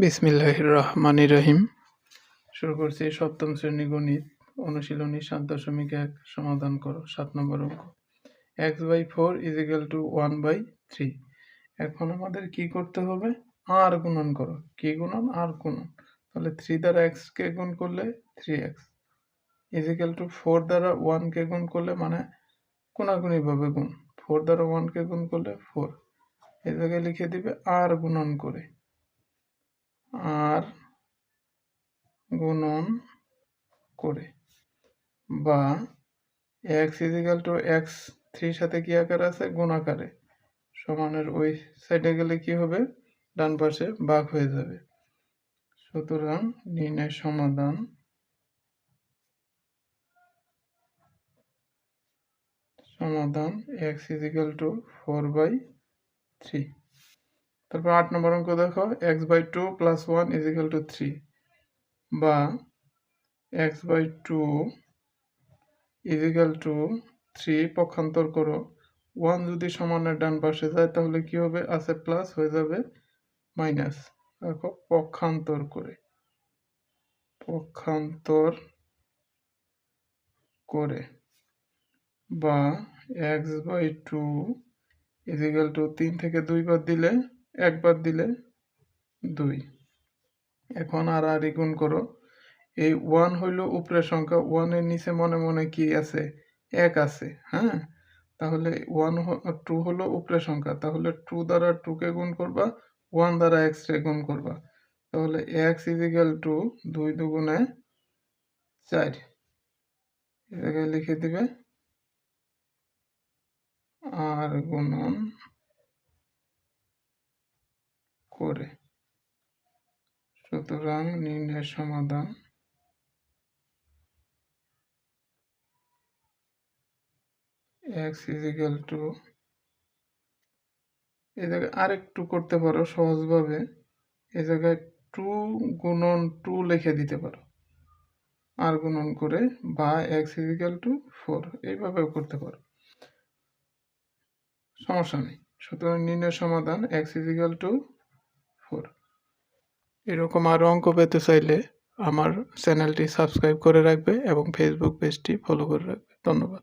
বিসমিল্লাহ রহমান রহিম। শুরু করছি সপ্তম শ্রেণি গণিত, অনুশীলনী সাত দশমিক এক, সমাধান করো, সাত নম্বর অঙ্ক। X by four is equal to one by three এখন আমাদের কি করতে হবে? আর গুণন করো। কি গুণন? আর গুণন। তাহলে থ্রি দ্বারা এক্সকে গুণ করলে three x is equal to four দ্বারা ওয়ানকে গুণ করলে মানে কোনাগুনিভাবে গুণ। ফোর দ্বারা ওয়ানকে গুণ করলে ফোর এ জায়গায় লিখে দিবে আর গুণন করে। আর গুণন করে। বা এক্স ইজিক্যাল টু এক্স থ্রির সাথে কি আকার আছে? গুণ আকারে। সমানের ওই সাইডে গেলে কি হবে? ডান পাশে বাঘ হয়ে যাবে। সুতরাং নির্ণয় সমাধান সমাধান x equal to four by three তারপর আট নম্বর অঙ্ক দেখো x by two plus one is equal to three বা x by two is equal to three পক্ষান্তর করো। ওয়ান যদি সমানের ডান পাশে যায়, তাহলে কি হবে? আছে প্লাস হয়ে যাবে মাইনাস দেখো, পক্ষান্তর করে। পক্ষান্তর করে বা x by two equal to তিন থেকে দুই বার দিলে একবার দিলে দুই। এখন আর আর গুণ করো। এই ওয়ান হইল উপরের সংখ্যা ওয়ানের নিচে মনে মনে কি আছে? এক আছে হ্যাঁ? তাহলে ওয়ান টু হলো উপরের সংখ্যা। তাহলে টু দ্বারা টুকে গুণ করবা ওয়ান দ্বারা এক্স রে গুণ করবা। তাহলে এক্স ইজিক্যাল টু দুই দুগুণে চার। এটাকে লিখে দিবে। আর গুণন করে। সুতরাং নির্ণয় সমাধান এক্স ইজিক্যাল টু এই জায়গায় আরেকটু করতে পারো সহজভাবে। এই জায়গায় টু গুণন টু লিখে দিতে পারো। আর গুণন করে বা এক্স ইজিক্যাল টু ফোর এইভাবেও করতে পারো। সমস্যা নেই। সুতরাং নির্ণয় সমাধান এক্স ইজিক্যাল টু ফোর এরকম আরও অঙ্ক পেতে চাইলে আমার চ্যানেলটি সাবস্ক্রাইব করে রাখবে এবং ফেসবুক পেজটি ফলো করে রাখবে। ধন্যবাদ।